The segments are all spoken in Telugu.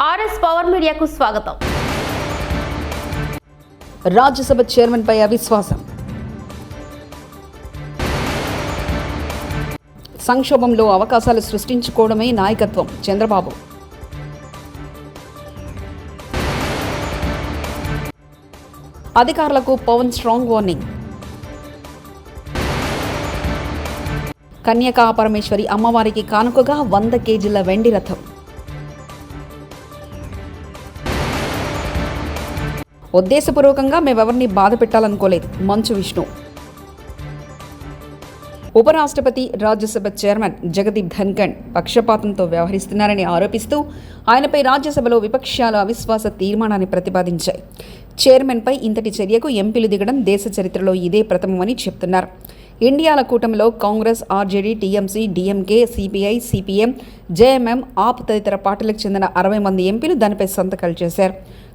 ఆర్ఎస్ పవర్ మీడియాకు స్వాగతం. రాజ్యసభ చైర్మన్ పై అవిశ్వాసం. సంక్షోభంలో అవకాశాలు సృష్టించుకోవడమే నాయకత్వం చంద్రబాబు. అధికారులకు పవన్ స్ట్రాంగ్ వార్నింగ్. కన్యకా పరమేశ్వరి అమ్మవారికి కానుకగా వంద కేజీల వెండి రథం. ఉద్దేశపూర్వకంగా మేమెవరిని బాధ పెట్టాలనుకోలేదు. మంచు విష్ణు. ఉపరాష్ట్రపతి రాజ్యసభ చైర్మన్ జగదీప్ ధన్ఖడ్ పక్షపాతంతో వ్యవహరిస్తున్నారని ఆరోపిస్తూ ఆయనపై రాజ్యసభలో విపక్షాలు అవిశ్వాస తీర్మానాన్ని ప్రతిపాదించాయి. చైర్మన్పై ఇంతటి చర్యకు ఎంపీలు దిగడం దేశ చరిత్రలో ఇదే ప్రథమమని చెప్తున్నారు. ఇండియాల కూటమిలో Congress RJD TMC DMK CPI CPM JMM AAP తదితర పార్టీలకు చెందిన అరవై మంది ఎంపీలు దానిపై సంతకాలు చేశారు.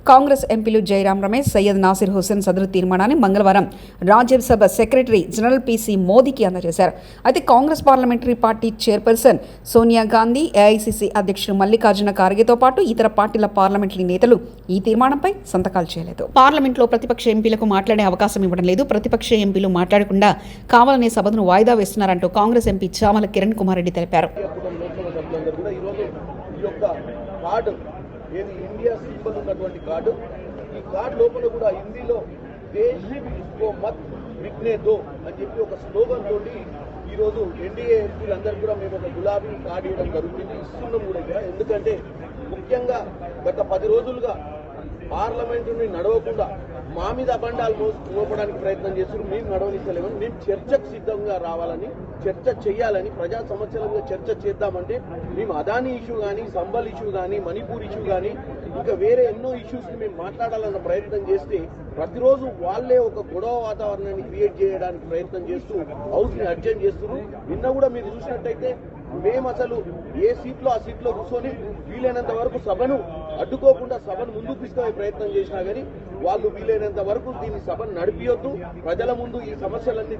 కాంగ్రెస్ ఎంపీలు జయరాం రమేష్ సయ్యద్ నాసిర్ హుస్సేన్ సదరు తీర్మానాన్ని మంగళవారం రాజ్యసభ సెక్రటరీ జనరల్ పీసీ మోదీకి అందజేశారు. అయితే Congress parliamentary party chairperson Sonia Gandhi AICC అధ్యక్షుడు మల్లికార్జున ఖార్గేతో పాటు ఇతర పార్టీల పార్లమెంటరీ నేతలు ఈ తీర్మానంపై సంతకాలు చేయలేదు. పార్లమెంట్లో ప్రతిపక్ష ఎంపీలకు మాట్లాడే అవకాశం ఇవ్వడం లేదు. ప్రతిపక్ష ఎంపీలు మాట్లాడకుండా కావాలనే సభను వాయిదా వేస్తున్నారంటూ కాంగ్రెస్ ఎంపీ చామల కిరణ్ కుమార్ రెడ్డి తెలిపారు కుటుంబ లోక్సభ సభ్యులందరూ కూడా ఈరోజు ఈ యొక్క కార్డు ఏది ఇండియా ఉన్నటువంటి కార్డు. ఈ కార్డు లోపల కూడా హిందీలో దేశ్ కో మత్ విఘ్నే దో అని చెప్పి ఒక స్లోగన్ తోటి ఈరోజు ఎన్డీఏ ఎంపీలందరూ కూడా మేము ఒక గులాబీ కార్డు ఇవ్వడం జరుగుతుంది. ఇస్తున్నాం కూడా ఇక్కడ ఎందుకంటే ముఖ్యంగా గత పది రోజులుగా పార్లమెంటుని నడవకుండా మా మీద అబండాలు మోపడానికి ప్రయత్నం చేస్తున్నారు. మేము నడవనిస్తలేమని మేము చర్చకు సిద్ధంగా రావాలని చర్చ చేయాలని ప్రజా సమస్యల మీద చర్చ చేద్దామంటే మేము అదాని ఇష్యూ కానీ సంబల్ ఇష్యూ కానీ మణిపూర్ ఇష్యూ కానీ ఇంకా వేరే ఎన్నో ఇష్యూస్ మేము మాట్లాడాలన్న ప్రయత్నం చేస్తే ప్రతిరోజు వాళ్ళే ఒక గొడవ వాతావరణాన్ని క్రియేట్ చేయడానికి ప్రయత్నం చేస్తూ హౌస్ని అర్జెంట్ చేస్తున్నారు. నిన్న కూడా మీరు చూసినట్టయితే మేము అసలు ఏ సీట్లో ఆ సీట్లో కూర్చొని వీలైనంత వరకు సభను అడ్డుకోకుండా సభను ముందుకు తీసుకునే ప్రయత్నం చేసినా కానీ వాళ్ళు వీలైనంత వరకు దీన్ని సభను నడిపియొద్దు. ప్రజల ముందు ఈ సమస్యలన్నీ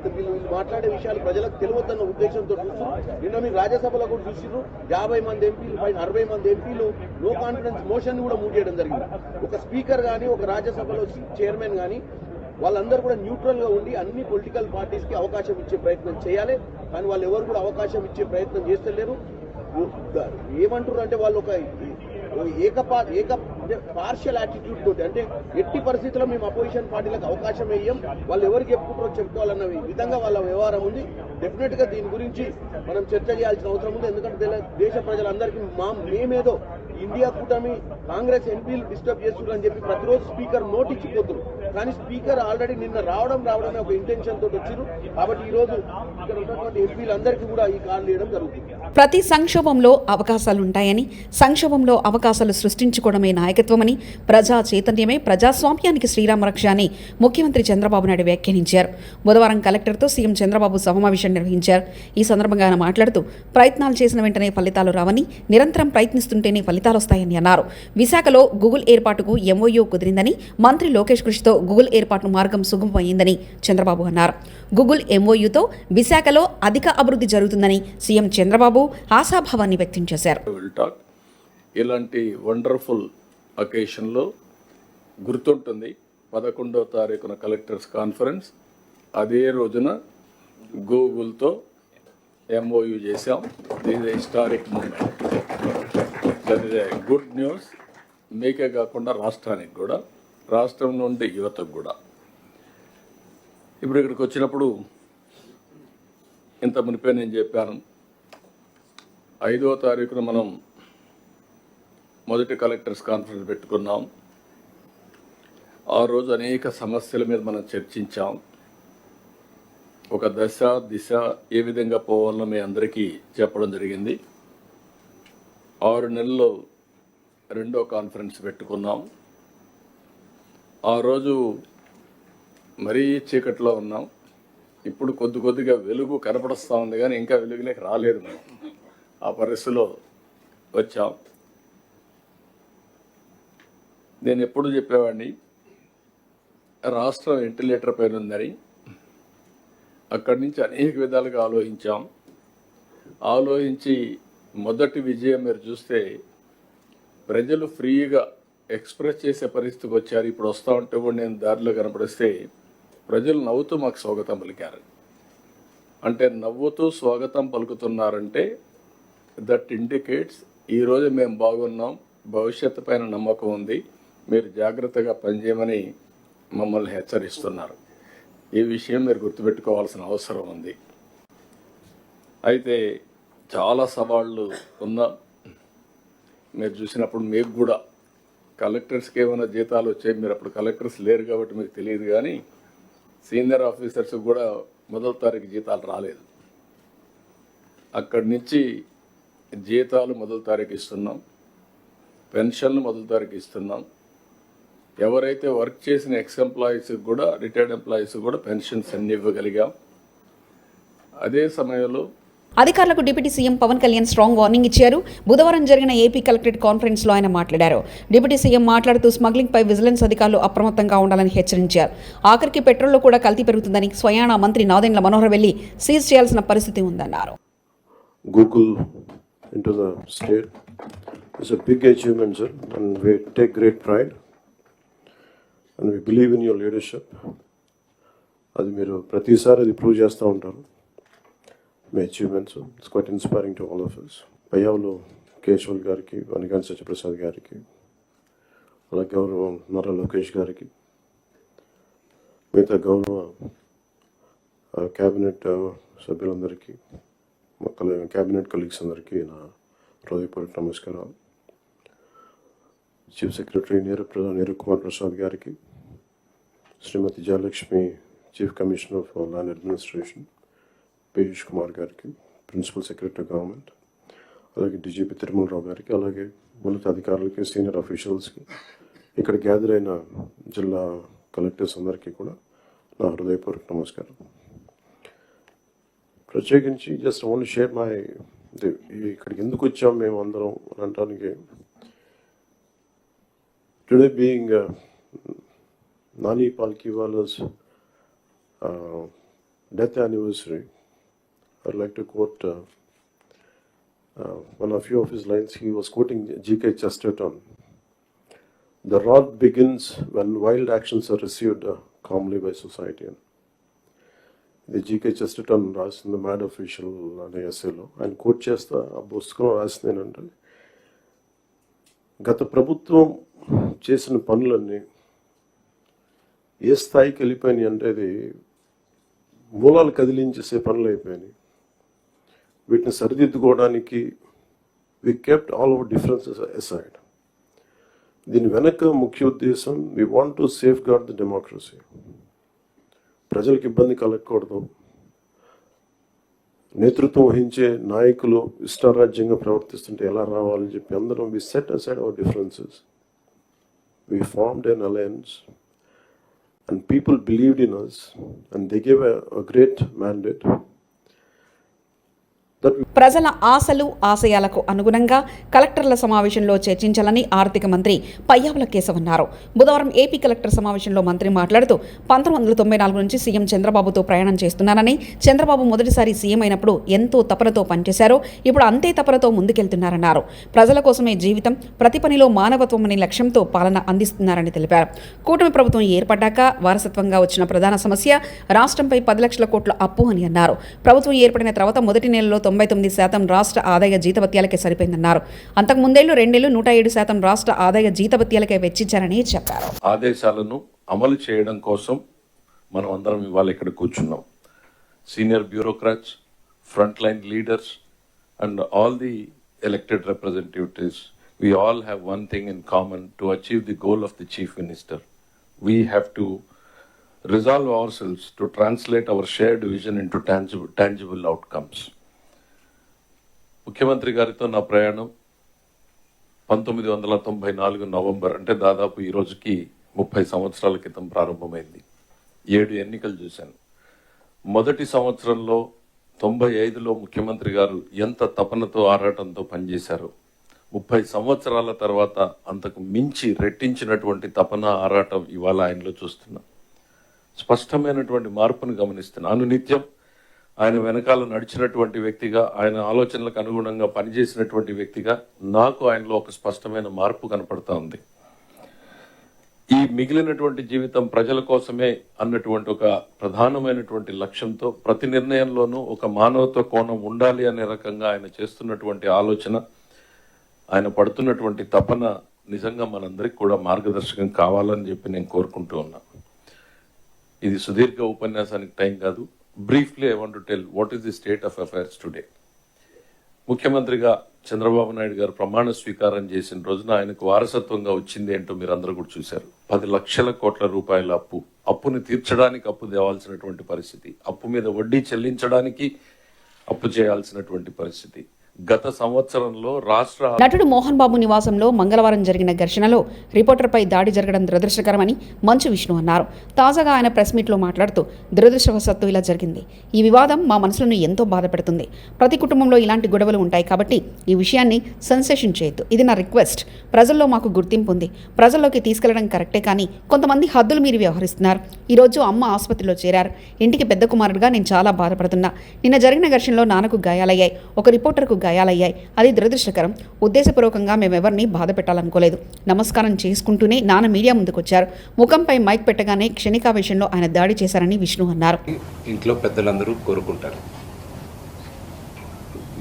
మాట్లాడే విషయాలు ప్రజలకు తెలియద్దన్న ఉద్దేశంతో చూస్తూ నిన్న మీరు రాజ్యసభలో కూడా చూసిర్రు యాభై మంది ఎంపీలు పైన అరవై మంది ఎంపీలు నో కాన్ఫిడెన్స్ మోషన్ కూడా మూవ్ చేయడం జరిగింది. ఒక స్పీకర్ కానీ ఒక రాజ్యసభలో చైర్మన్ కానీ వాళ్ళందరూ కూడా న్యూట్రల్గా ఉండి అన్ని పొలిటికల్ పార్టీస్కి అవకాశం ఇచ్చే ప్రయత్నం చేయాలి. కానీ వాళ్ళు ఎవరు కూడా అవకాశం ఇచ్చే ప్రయత్నం చేస్తలేరు. ఏమంటారు అంటే వాళ్ళు ఒక ఏకపా ఏక పార్షియల్ యాటిట్యూడ్ తోటి అంటే ఎట్టి పరిస్థితుల్లో మేము అపోజిషన్ పార్టీలకు అవకాశం వేయం వాళ్ళు ఎవరికి చెప్పుకుంటారో చెప్పుకోవాలన్న విధంగా వాళ్ళ వ్యవహారం ఉంది. డెఫినెట్గా దీని గురించి మనం చర్చ చేయాల్సిన అవసరం ఉంది. ఎందుకంటే దేశ ప్రజలందరికీ మా మేమేదో ఇండియా కూటమి కాంగ్రెస్ ఎంపీలు డిస్టర్బ్ చేస్తున్నారు అని చెప్పి ప్రతిరోజు స్పీకర్ నోటిచ్చిపోతున్నారు. కానీ స్పీకర్ ఆల్రెడీ నిన్న రావడం రావడమే ఒక ఇంటెన్షన్ తోటి వచ్చారు కాబట్టి ఈ రోజు ఇక్కడ ఉన్నటువంటి ఎంపీలందరికీ కూడా ఈ కాల్ చేయడం జరుగుతుంది. ప్రతి సంక్షోభంలో అవకాశాలుంటాయని సంక్షోభంలో అవకాశాలు సృష్టించుకోవడమే నాయకత్వమని ప్రజా చైతన్యమే ప్రజాస్వామ్యానికి శ్రీరామరక్ష అని ముఖ్యమంత్రి చంద్రబాబు నాయుడు వ్యాఖ్యానించారు. బుధవారం కలెక్టర్తో సీఎం చంద్రబాబు సమావేశం నిర్వహించారు. ఈ సందర్భంగా ఆయన మాట్లాడుతూ ప్రయత్నాలు చేసిన వెంటనే ఫలితాలు రావని నిరంతరం ప్రయత్నిస్తుంటేనే ఫలితాలు వస్తాయని అన్నారు. విశాఖలో గూగుల్ ఏర్పాటుకు ఎంఓయూ కుదిరిందని మంత్రి లోకేష్ కృషితో గూగుల్ ఏర్పాటు మార్గం సుగమమైందని చంద్రబాబు అన్నారు. గూగుల్ ఎంఓయూతో విశాఖలో అధిక అభివృద్ధి జరుగుతుందని సీఎం చంద్రబాబు ఆశాభావాన్ని వ్యక్తం చేశారు. విల్ టాక్ ఇలాంటి వండర్ఫుల్ అకేషన్లో గుర్తుంటుంది పదకొండో తారీఖున కలెక్టర్స్ కాన్ఫరెన్స్. అదే రోజున గూగుల్తో ఎంఓయూ చేసాం ఇది historic moment that is a good news మీకే కాకుండా రాష్ట్రానికి కూడా రాష్ట్రం నుండి యువతకు కూడా. ఇప్పుడు ఇక్కడికి వచ్చినప్పుడు ఇంత మునిపే నేను చెప్పాను. ఐదో తారీఖున మనం మొదటి కలెక్టర్స్ కాన్ఫరెన్స్ పెట్టుకున్నాం. ఆ రోజు అనేక సమస్యల మీద మనం చర్చించాం. ఒక దశ దిశ ఏ విధంగా పోవాలో మీ అందరికీ చెప్పడం జరిగింది. ఆరు నెలల్లో రెండో కాన్ఫరెన్స్ పెట్టుకున్నాం. ఆ రోజు మరీ చీకట్లో ఉన్నాం. ఇప్పుడు కొద్ది కొద్దిగా వెలుగు కనపడస్తూ ఉంది కానీ ఇంకా వెలుగులోకి రాలేదు మనం. ఆ పరిస్థితిలో వచ్చాం. నేను ఎప్పుడు చెప్పేవాడిని రాష్ట్రం వెంటిలేటర్ పైన ఉందని. అక్కడి నుంచి అనేక విధాలుగా ఆలోచించాం. ఆలోచించి మొదటి విజయం మీరు చూస్తే ప్రజలు ఫ్రీగా ఎక్స్ప్రెస్ చేసే పరిస్థితికి వచ్చారు. ఇప్పుడు వస్తూ ఉంటే కూడా నేను దారిలో కనపడిస్తే ప్రజలు నవ్వుతూ మాకు స్వాగతం పలికారు. అంటే నవ్వుతూ స్వాగతం పలుకుతున్నారంటే దట్ ఇండికేట్స్ ఈరోజు మేము బాగున్నాం భవిష్యత్తు పైన నమ్మకం ఉంది మీరు జాగ్రత్తగా పనిచేయమని మమ్మల్ని హెచ్చరిస్తున్నారు. ఈ విషయం మీరు గుర్తుపెట్టుకోవాల్సిన అవసరం ఉంది. అయితే చాలా సవాళ్ళు ఉన్నా మీరు చూసినప్పుడు మీకు కూడా కలెక్టర్స్కి ఏమైనా జీతాలు వచ్చాయి మీరు అప్పుడు కలెక్టర్స్ లేరు కాబట్టి మీకు తెలియదు కానీ సీనియర్ ఆఫీసర్స్ కూడా మొదటి తారీఖు జీతాలు రాలేదు. అక్కడి నుంచి జీతాలు మొదటి తారీఖు ఇస్తున్నాం పెన్షన్లు మొదటి తారీఖు ఇస్తున్నాం. ఎవరైతే వర్క్ చేసిన ఎక్స్ ఎంప్లాయీస్కి కూడా రిటైర్డ్ ఎంప్లాయీస్కి కూడా పెన్షన్స్ అన్ని ఇవ్వగలిగాం. అదే సమయంలో అధికారులకు deputy CM Pawan Kalyan strong warning ఇచ్చారు బుధవారం జరిగిన ఏపీ కలెక్టరేట్ కాన్ఫరెన్స్లో ఆయన మాట్లాడారు డిప్యూటీ సీఎం మాట్లాడుతూ స్మగ్లింగ్పై విజిలెన్స్ అధికారులు అప్రమత్తంగా ఉండాలని హెచ్చరించారు ఆఖరికి పెట్రోల్లో కూడా కల్తీ పెరుగుతుందని స్వయానా మంత్రి నాదెండ్ల మనోహర్ వెళ్ళి సీజ్ చేయాల్సిన పరిస్థితి ఉందన్నారు Google into the state. It's a big achievement, sir, and we take great pride. And we believe in your leadership. అది మీరు ప్రతిసారి అది ప్రూవ్ చేస్తూ ఉంటారు మీ achievements it's quite inspiring to all of us Payyavula Keshav గారికి వనిగాని సత్యప్రసాద్ గారికి అలా గౌరవం నారా లోకేష్ గారికి మిగతా గౌరవ క్యాబినెట్ సభ్యులందరికీ మా కలి క్యాబినెట్ కలీగ్స్ అందరికీ నా హృదయపూర్వక నమస్కారాలు. చీఫ్ సెక్రటరీ నీరు నీరు కుమార్ ప్రసాద్ గారికి Shrimati Jayalakshmi chief commissioner for land administration Piyush Kumar గారికి ప్రిన్సిపల్ సెక్రటరీ గవర్నమెంట్ అలాగే డీజీపీ తిరుమలరావు గారికి అలాగే ఉన్నత అధికారులకి సీనియర్ అఫీషియల్స్కి ఇక్కడ గ్యాదర్ అయిన జిల్లా కలెక్టర్స్ అందరికీ కూడా నా హృదయపూర్వక నమస్కారం. ప్రత్యేకించి జస్ట్ ఓన్లీ షేర్ మై ఇక్కడికి ఎందుకు వచ్చాం మేము అందరం అని అనడానికి today being Nani Palkhivala's death anniversary I'd I like to uh, one of few of his lines. He was quoting G.K. Chesterton. The rot begins when wild actions are received uh, calmly by society. ఇది జీకే చెస్టన్ రాసింది మ్యాడ్ అఫీషియల్ అనే ఎస్ఏలో ఆయన కోట్ చేస్తా ఆ పుస్తకం రాసింది ఏంటంటే గత ప్రభుత్వం చేసిన పనులన్నీ ఏ స్థాయికి వెళ్ళిపోయినాయి అంటే అది మూలాలు కదిలించేసే పనులు అయిపోయినాయి వీటిని సరిదిద్దుకోవడానికి we kept all over differences aside దీని వెనక ముఖ్య ఉద్దేశం we want to safeguard the democracy ప్రజలకు ఇబ్బంది కలగకూడదు. నేతృత్వం వహించే నాయకులు ఇష్టారాజ్యంగా ప్రవర్తిస్తుంటే ఎలా రావాలని చెప్పి అందరం we set aside our differences we formed an alliance and people believed in us and they gave a great mandate ప్రజల ఆశలు ఆశయాలకు అనుగుణంగా కలెక్టర్ల సమావేశంలో చర్చించాలని ఆర్థిక మంత్రి పయ్యావుల కేశవ్ అన్నారు బుధవారం ఏపీ కలెక్టర్ సమావేశంలో మంత్రి మాట్లాడుతూ పంతొమ్మిది వందల తొంభై నాలుగు నుంచి సీఎం చంద్రబాబుతో ప్రయాణం చేస్తున్నానని చంద్రబాబు మొదటిసారి సీఎం అయినప్పుడు ఎంతో తపనతో పనిచేశారో ఇప్పుడు అంతే తపనతో ముందుకెళ్తున్నారన్నారు. ప్రజల కోసమే జీవితం ప్రతి పనిలో మానవత్వం అనే లక్ష్యంతో పాలన అందిస్తున్నారని తెలిపారు. కూటమి ప్రభుత్వం ఏర్పడ్డాక వారసత్వంగా వచ్చిన ప్రధాన సమస్య రాష్ట్రంపై పది లక్షల కోట్ల అప్పు అని అన్నారు. ప్రభుత్వం ఏర్పడిన తర్వాత మొదటి నెలలో తొంభై తొమ్మిది శాతం రాష్ట్ర ఆదాయ జీతభత్యాలకే సరిపోయిందన్నారు. అంతకు ముందేళ్ళు రెండేళ్ళు నూట ఏడు శాతం రాష్ట్ర ఆదాయ జీతభత్యాలకే వెచ్చించారని చెప్పారు. ఆదేశాలను అమలు చేయడం కోసం మనం అందరం ఇవాళ ఇక్కడ కూర్చున్నాం. Senior bureaucrats front line leaders and all the elected representatives we all have one thing in common to achieve the goal of the chief minister we have to resolve ourselves to translate our shared vision into tangible, tangible outcomes. ముఖ్యమంత్రి గారితో నా ప్రయాణం పంతొమ్మిది వందల తొంభై నాలుగు నవంబర్ అంటే దాదాపు ఈ రోజుకి ముప్పై సంవత్సరాల క్రితం ప్రారంభమైంది. ఏడు ఎన్నికలు చూశాను. మొదటి సంవత్సరంలో తొంభై ఐదులో ముఖ్యమంత్రి గారు ఎంత తపనతో ఆరాటంతో పనిచేశారు ముప్పై సంవత్సరాల తర్వాత అంతకు మించి రెట్టించినటువంటి తపన ఆరాటం ఇవాళ ఆయనలో చూస్తున్నాం. స్పష్టమైనటువంటి మార్పును గమనిస్తున్నాను. నిత్యం ఆయన వెనకాల నడిచినటువంటి వ్యక్తిగా ఆయన ఆలోచనలకు అనుగుణంగా పనిచేసినటువంటి వ్యక్తిగా నాకు ఆయనలో ఒక స్పష్టమైన మార్పు కనపడతా ఉంది. ఈ మిగిలినటువంటి జీవితం ప్రజల కోసమే అన్నటువంటి ఒక ప్రధానమైనటువంటి లక్ష్యంతో ప్రతి నిర్ణయంలోనూ ఒక మానవత్వ కోణం ఉండాలి అనే రకంగా ఆయన చేస్తున్నటువంటి ఆలోచన ఆయన పడుతున్నటువంటి తపన నిజంగా మనందరికి కూడా మార్గదర్శకం కావాలని చెప్పి నేను కోరుకుంటూ ఉన్నా. ఇది సుదీర్ఘ ఉపన్యాసానికి టైం కాదు. Briefly I want tell what is the state of affairs today ముఖ్యమంత్రిగా చంద్రబాబు నాయుడు గారు ప్రమాణ స్వీకారం చేసిన రోజున ఆయనకు వారసత్వంగా వచ్చింది ఏంటో మీరు అందరూ కూడా చూశారు. పది లక్షల కోట్ల రూపాయల అప్పు అప్పుని తీర్చడానికి అప్పు తేవాల్సినటువంటి పరిస్థితి అప్పు మీద వడ్డీ చెల్లించడానికి అప్పు చేయాల్సినటువంటి పరిస్థితి. గత సంవత్సరంలో రాష్ట్ర నటుడు మోహన్ బాబు నివాసంలో మంగళవారం జరిగిన ఘర్షణలో రిపోర్టర్పై దాడి జరగడం దురదృష్టకరమని మంచు విష్ణు అన్నారు. తాజాగా ఆయన ప్రెస్ మీట్లో మాట్లాడుతూ దురదృష్టవశత్తు ఇలా జరిగింది. ఈ వివాదం మా మనసులను ఎంతో బాధపెడుతుంది ప్రతి కుటుంబంలో ఇలాంటి గొడవలు ఉంటాయి కాబట్టి ఈ విషయాన్ని సెన్సేషన్ చేయొద్దు. ఇది నా రిక్వెస్ట్. ప్రజల్లో మాకు గుర్తింపు ఉంది. ప్రజల్లోకి తీసుకెళ్ళడం కరెక్టే కానీ కొంతమంది హద్దులు మీరు వ్యవహరిస్తున్నారు. ఈరోజు అమ్మ ఆసుపత్రిలో చేరారు. ఇంటికి పెద్ద కుమారుడుగా నేను చాలా బాధపడుతున్నా. నిన్న జరిగిన ఘర్షణలో నాన్నకు గాయాలయ్యాయి. ఒక రిపోర్టర్కు గాయాలయ్యాయి. అది దురదృష్టకరం. ఉద్దేశపూర్వకంగా మేమెవరిని బాధ పెట్టాలనుకోలేదు. నమస్కారం చేసుకుంటూనే నాన్న మీడియా ముందుకొచ్చారు. ముఖంపై మైక్ పెట్టగానే క్షణికావేశంలో ఆయన దాడి చేశారని విష్ణు అన్నారు. ఇంట్లో పెద్దలందరూ కోరుకుంటారు.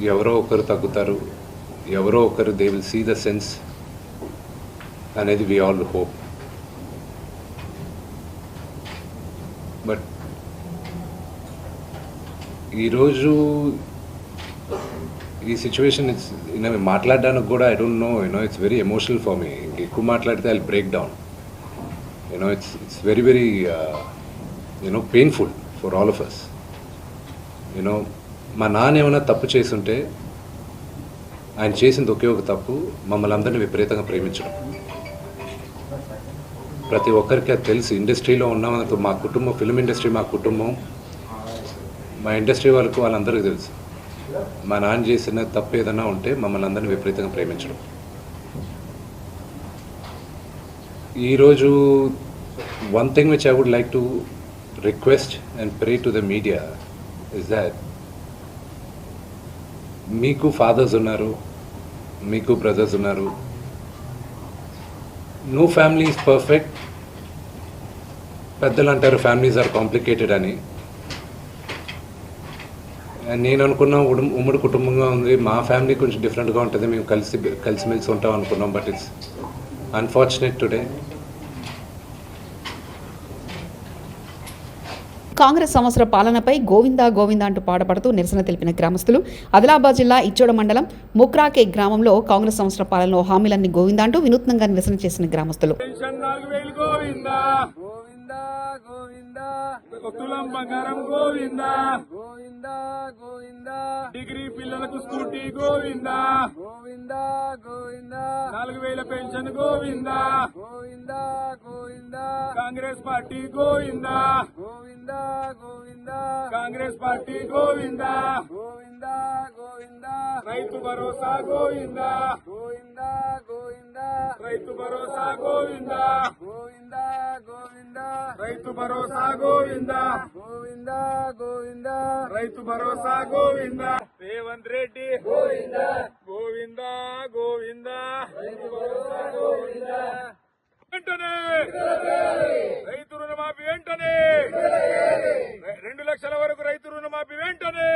ఎవరో ఒకరు తగ్గుతారు. ఎవరో ఒకరు they will see the sense అనేది వి ఆల్ హోప్ బట్ ఈరోజు ఈ సిచ్యువేషన్ ఇట్స్ నేను మాట్లాడడానికి కూడా I don't know you know it's very emotional for me ఎక్కువ మాట్లాడితే I break down you know it's it's very very you know painful for all of us you know మా నాన్న ఏమైనా తప్పు చేసుంటే ఆయన చేసింది ఒకే ఒక తప్పు మమ్మల్ని అందరినీ విపరీతంగా ప్రేమించడం. ప్రతి ఒక్కరికి అది తెలుసు. ఇండస్ట్రీలో ఉన్నామనుకో మా కుటుంబం ఫిల్మ్ ఇండస్ట్రీ మా కుటుంబం మా ఇండస్ట్రీ వాళ్ళకు వాళ్ళందరికీ తెలుసు. మా నాన్న చేసిన తప్పు ఏదైనా ఉంటే మమ్మల్ని అందరిని విపరీతంగా ప్రేమించడం. ఈరోజు one thing which I would like to request and pray to the media is that మీకు ఫాదర్స్ ఉన్నారు మీకు బ్రదర్స్ ఉన్నారు. నో ఫ్యామిలీ ఈజ్ పర్ఫెక్ట్ పెద్దలు అంటారు ఫ్యామిలీస్ ఆర్ కాంప్లికేటెడ్ అని. నేను అనుకున్న ఉడం ఉమ్మడి కుటుంబంగా ఉంది. మా ఫ్యామిలీ కొంచెం డిఫరెంట్గా ఉంటుంది. మేము కలిసి కలిసిమెలిసి ఉంటాం అనుకున్నాం but it's unfortunate today. Congress సంవత్సర పాలనపై గోవిందా గోవిందా అంటూ పాడపడుతూ నిరసన తెలిపిన గ్రామస్తులు ఆదిలాబాద్ జిల్లా ఇచ్చోడ మండలం ముక్రాకే గ్రామంలో కాంగ్రెస్ సంవత్సర పాలనలో హామీలన్నీ గోవిందా అంటూ వినూత్నంగా నిరసన చేసిన గ్రామస్తులు. గోవిందా. గోవిందా గోవిందా తులం బంగారం గోవిందా. గోవిందా గోవిందా. డిగ్రీ పిల్లలకు స్కూటీ గోవిందా. గోవిందా గోవిందా. నాలుగు వేల pension Govinda. Govinda Govinda. Congress party Govinda. Govinda Govinda. Congress party Govinda. Govinda Govinda. Rythu Bharosa Govinda. Govinda Govinda. Rythu Bharosa Govinda. Rythu Bharosa Govinda. Govinda Govinda. Rythu Bharosa Govinda. Revanth Reddy. Govinda. Govinda Govinda. Rythu Bharosa Govinda. వెంటనే. రైతు రుణమాఫీ వెంటనే. రెండు లక్షల వరకు రైతు రుణమాఫీ వెంటనే.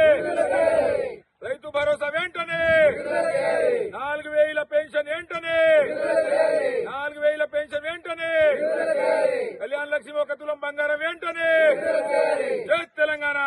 రైతు భరోసా వెంటనే! నాలుగు వేల పెన్షన్ వెంటనే! నాలుగు వేల పెన్షన్ వెంటనే! కళ్యాణ లక్ష్మి ఒక తులం బంగారం వెంటనే! జై తెలంగాణ!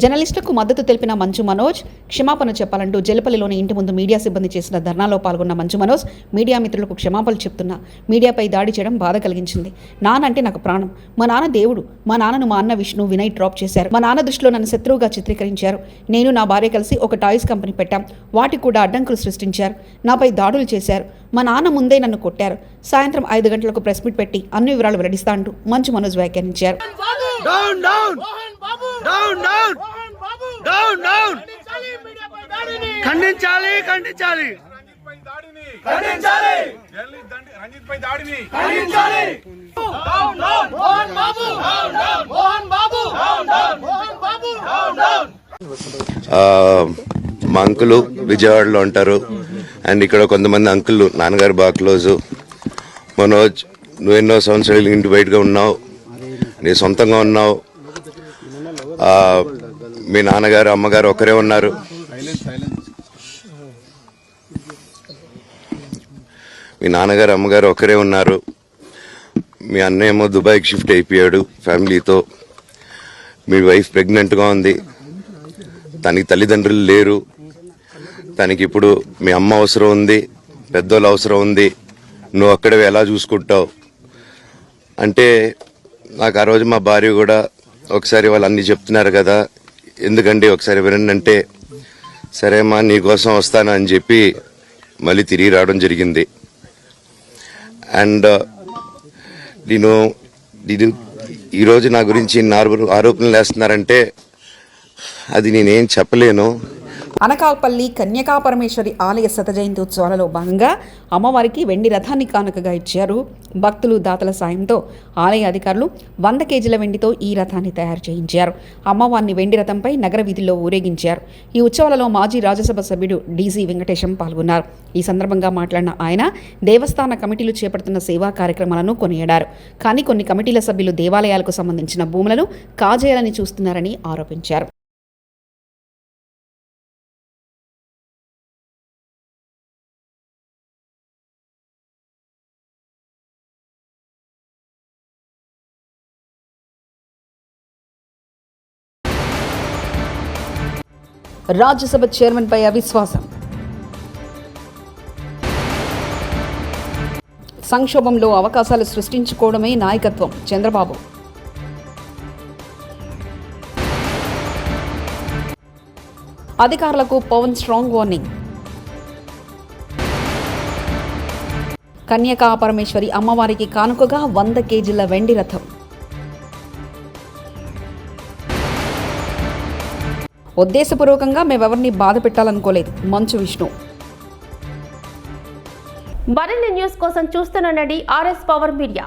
జర్నలిస్టులకు మద్దతు తెలిపిన మంచు మనోజ్ క్షమాపణ చెప్పాలంటూ జలపల్లిలోని ఇంటి ముందు మీడియా సిబ్బంది చేసిన ధర్నాలో పాల్గొన్న మంచు మనోజ్ మీడియా మిత్రులకు క్షమాపణలు చెప్తున్నా. మీడియాపై దాడి చేయడం బాధ కలిగించింది. నానంటే నాకు ప్రాణం. మా నాన్న దేవుడు. మా నాన్నను మా అన్న విష్ణు వినయ్ డ్రాప్ చేశారు. మా నాన్న దృష్టిలో నన్ను శత్రువుగా చిత్రీకరించారు. నేను నా భార్య కలిసి ఒక టాయ్స్ కంపెనీ పెట్టాం. వాటికి కూడా అడ్డంకులు సృష్టించారు. నాపై దాడులు చేశారు. మా నాన్న ముందే నన్ను కొట్టారు. సాయంత్రం ఐదు గంటలకు ప్రెస్ మీట్ పెట్టి అన్ని వివరాలు వెల్లడిస్తా అంటూ మంచు మనోజ్ వ్యాఖ్యానించారు. డౌన్ డౌన్ డౌన్ డౌన్ ఖండించాలి ఖండించాలి ఖండించాలి. రంజిత్ పై దాడిని. ఖండించాలి. మోహన్ బాబు. మోహన్ బాబు. మోహన్ బాబు. మోహన్ బాబు ఆ, మా అంకులు విజయవాడలో ఉంటారు. అండ్ ఇక్కడ కొంతమంది అంకులు నాన్నగారు బాగా క్లోజు. మనోజ్ నువ్వు ఎన్నో సంవత్సరాలు ఇంటి బయటగా ఉన్నావు. నీ సొంతంగా ఉన్నావు. మీ నాన్నగారు అమ్మగారు ఒకరే ఉన్నారు. మీ నాన్నగారు అమ్మగారు ఒకరే ఉన్నారు. మీ అన్నయ్య ఏమో దుబాయ్కి షిఫ్ట్ అయిపోయాడు ఫ్యామిలీతో. మీ వైఫ్ ప్రెగ్నెంట్గా ఉంది. తనకి తల్లిదండ్రులు లేరు. తనకి ఇప్పుడు మీ అమ్మ అవసరం ఉంది. పెద్దోళ్ళు అవసరం ఉంది. నువ్వు అక్కడ ఎలా చూసుకుంటావు? అంటే నాకు ఆ రోజు మా భార్య కూడా ఒకసారి వాళ్ళు అన్ని చెప్తున్నారు కదా ఎందుకంటే ఒకసారి వినండి అంటే సరేమ్మా నీకోసం వస్తాను అని చెప్పి మళ్ళీ తిరిగి రావడం జరిగింది. అండ్ uh, నేను నేను ఈరోజు నా గురించి నాలుగు ఆరోపణలు వేస్తున్నారంటే అది నేనేం చెప్పలేను. అనకాపల్లి కన్యకాపరమేశ్వరి ఆలయ శత జయంతి ఉత్సవాలలో భాగంగా అమ్మవారికి వెండి రథాన్ని కానుకగా ఇచ్చారు. భక్తులు దాతల సాయంతో ఆలయ అధికారులు వంద కేజీల వెండితో ఈ రథాన్ని తయారు చేయించారు. అమ్మవారిని వెండి రథంపై నగర వీధిలో ఊరేగించారు. ఈ ఉత్సవాలలో మాజీ రాజ్యసభ సభ్యుడు డీజీ వెంకటేశం పాల్గొన్నారు. ఈ సందర్భంగా మాట్లాడిన ఆయన దేవస్థాన కమిటీలు చేపడుతున్న సేవా కార్యక్రమాలను కొనియాడారు. కానీ కొన్ని కమిటీల సభ్యులు దేవాలయాలకు సంబంధించిన భూములను కాజేయాలని చూస్తున్నారని ఆరోపించారు. రాజ్యసభ చైర్మన్పై అవిశ్వాసం. సంక్షోభంలో అవకాశాలు సృష్టించుకోవడమే నాయకత్వం. చంద్రబాబు. అధికారులకు పవన్ స్ట్రాంగ్ వార్నింగ్. కన్యకా పరమేశ్వరి అమ్మవారికి కానుకగా వంద కేజీల వెండి రథం. ఉద్దేశపూర్వకంగా మేమెవరిని బాధ పెట్టాలనుకోలేదు. మంచు విష్ణు. మరిన్ని న్యూస్ కోసం చూస్తున్న ఆర్ఎస్ పవర్ మీడియా.